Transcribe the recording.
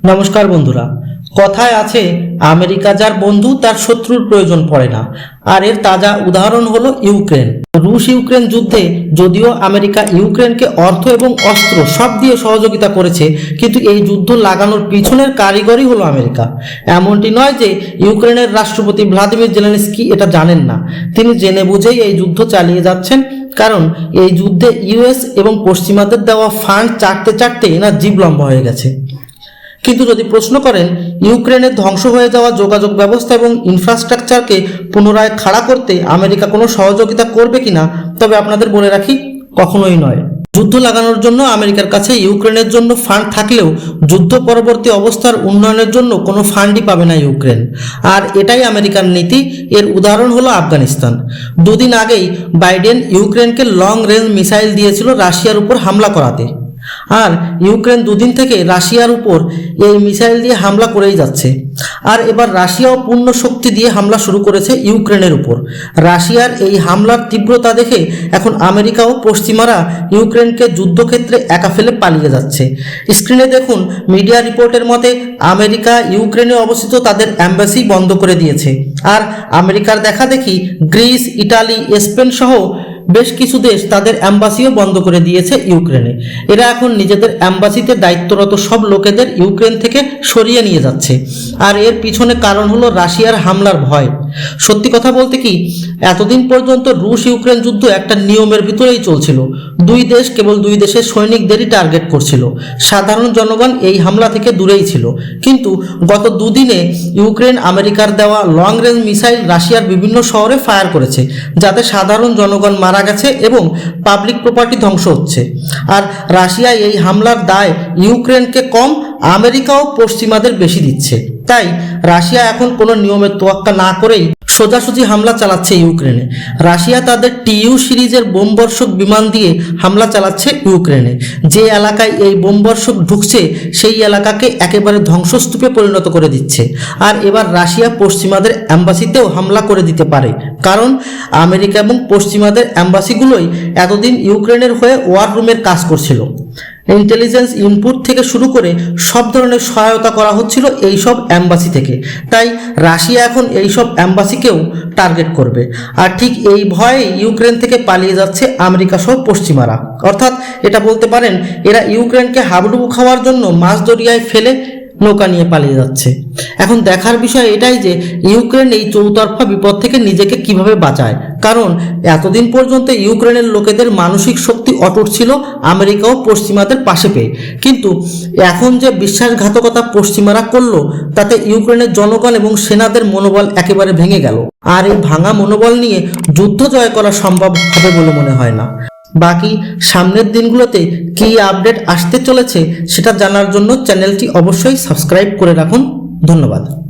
নমস্কার বন্ধুরা, কথায় আছে, আমেরিকা যার বন্ধু তার শত্রুর প্রয়োজন পড়ে না। আর এর তাজা উদাহরণ হলো ইউক্রেন। রুশ ইউক্রেন যুদ্ধে যদিও আমেরিকা ইউক্রেনকে অর্থ এবং অস্ত্র সব দিয়ে সহযোগিতা করেছে, কিন্তু এই যুদ্ধ লাগানোর পিছনের কারিগরই হলো আমেরিকা। এমনটি নয় যে ইউক্রেনের রাষ্ট্রপতি ভ্লাদিমির জেলেনস্কি এটা জানেন না। তিনি জেনে বুঝেই এই যুদ্ধ চালিয়ে যাচ্ছেন, কারণ এই যুদ্ধে ইউএস এবং পশ্চিমাদের দেওয়া ফান্ড চাটতে চাটতে এনার জীব লম্বা হয়ে গেছে। কিন্তু যদি প্রশ্ন করেন ইউক্রেনের ধ্বংস হয়ে যাওয়া যোগাযোগ ব্যবস্থা এবং ইনফ্রাস্ট্রাকচারকে পুনরায় খাড়া করতে আমেরিকা কোনো সহযোগিতা করবে কিনা, তবে আপনাদের বলে রাখি, কখনোই নয়। যুদ্ধ লাগানোর জন্য আমেরিকার কাছে ইউক্রেনের জন্য ফান্ড থাকলেও যুদ্ধ পরবর্তী অবস্থার উন্নয়নের জন্য কোনো ফান্ডই পাবে না ইউক্রেন। আর এটাই আমেরিকার নীতি, এর উদাহরণ হলো আফগানিস্তান। দুদিন আগেই বাইডেন ইউক্রেনকে লং রেঞ্জ মিসাইল দিয়েছিল রাশিয়ার উপর হামলা করাতে। আর ইউক্রেন দুদিন থেকে রাশিয়ার উপর এই মিসাইল দিয়ে হামলা করেই যাচ্ছে। আর এবার রাশিয়াও পূর্ণ শক্তি দিয়ে হামলা শুরু করেছে ইউক্রেনের উপর। রাশিয়ার এই হামলার তীব্রতা দেখে এখন আমেরিকা ও পশ্চিমারা ইউক্রেনকে যুদ্ধক্ষেত্রে একা ফেলে পালিয়ে যাচ্ছে। স্ক্রিনে দেখুন, মিডিয়া রিপোর্টের মতে আমেরিকা ইউক্রেনে অবস্থিত তাদের অ্যাম্বাসি বন্ধ করে দিয়েছে। আর আমেরিকার দেখা দেখি গ্রিস, ইটালি, স্পেন সহ বেশ কিছু দেশ তাদের অ্যাম্বাসিও বন্ধ করে দিয়েছে ইউক্রেনে। এরা এখন নিজেদের অ্যাম্বাসিতে দায়িত্বরত সব লোকেদের ইউক্রেন থেকে সরিয়ে নিয়ে যাচ্ছে। আর এর পিছনে কারণ হলো রাশিয়ার হামলার ভয়। সত্যি কথা বলতে কি, এতদিন পর্যন্ত রুশ ইউক্রেন যুদ্ধ একটা নিয়মের ভিতরেই চলছিল। দুই দেশ কেবল দুই দেশের সৈনিকদেরই টার্গেট করছিল। সাধারণ জনগণ এই হামলা থেকে দূরেই ছিল। কিন্তু গত দুদিনে ইউক্রেন আমেরিকার দেওয়া লং রেঞ্জ মিসাইল রাশিয়ার বিভিন্ন শহরে ফায়ার করেছে, যাতে সাধারণ জনগণ মারা গেছে এবং পাবলিক প্রপার্টি ধ্বংস হচ্ছে। আর রাশিয়া এই হামলার দায় ইউক্রেনকে কম আমেরিকাও পশ্চিমাদের বেশি দিচ্ছে। তাই রাশিয়া এখন কোনো নিয়মের তোয়াক্কা না করেই সোজাসুজি হামলা চালাচ্ছে ইউক্রেনে। রাশিয়া তাদের টিইউ সিরিজের বোমবর্ষক বিমান দিয়ে হামলা চালাচ্ছে ইউক্রেনে। যে এলাকায় এই বোমবর্ষক ঢুকছে, সেই এলাকাকে একেবারে ধ্বংসস্তূপে পরিণত করে দিচ্ছে। আর এবার রাশিয়া পশ্চিমাদের অ্যাম্বাসিতেও হামলা করে দিতে পারে। কারণ আমেরিকা এবং পশ্চিমাদের অ্যাম্বাসিগুলোই এতদিন ইউক্রেনের হয়ে ওয়ার রুমের কাজ করছিল। ইন্টেলিজেন্স ইনপুট থেকে শুরু করে সব ধরনের সহায়তা করা হচ্ছিল এই সব অ্যাম্বাসি থেকে। তাই রাশিয়া এখন এই সব অ্যাম্বাসিকেও টার্গেট করবে। আর ঠিক এই ভয়ে ইউক্রেন থেকে পালিয়ে যাচ্ছে আমেরিকা সহ পশ্চিমারা। অর্থাৎ এটা বলতে পারেন, এরা ইউক্রেনকে হাবুডুবু খাওয়ার জন্য মাছ দরিয়ায় ফেলে নৌকা নিয়ে পালিয়ে যাচ্ছে। এখন দেখার বিষয় এটাই যে, ইউক্রেন এই চৌতরফা বিপদ থেকে নিজেকে কীভাবে বাঁচায়? কারণ, এতদিন পর্যন্ত ইউক্রেনের লোকেদের মানসিক শক্তি অটুট ছিল আমেরিকা ও পশ্চিমাদের পাশে পেয়ে। কিন্তু, এখন যে বিশ্বাসঘাতকতা পশ্চিমারা করল, তাতে ইউক্রেনের জনগণ এবং সেনাদের মনোবল একেবারে ভেঙে গেল। আর এই ভাঙা মনোবল নিয়ে যুদ্ধ জয় করা সম্ভব হবে বলে মনে হয় না। বাকি সামনের দিনগুলোতে কি আপডেট আসতে চলেছে সেটা জানার জন্য চ্যানেলটি অবশ্যই সাবস্ক্রাইব করে রাখুন। ধন্যবাদ।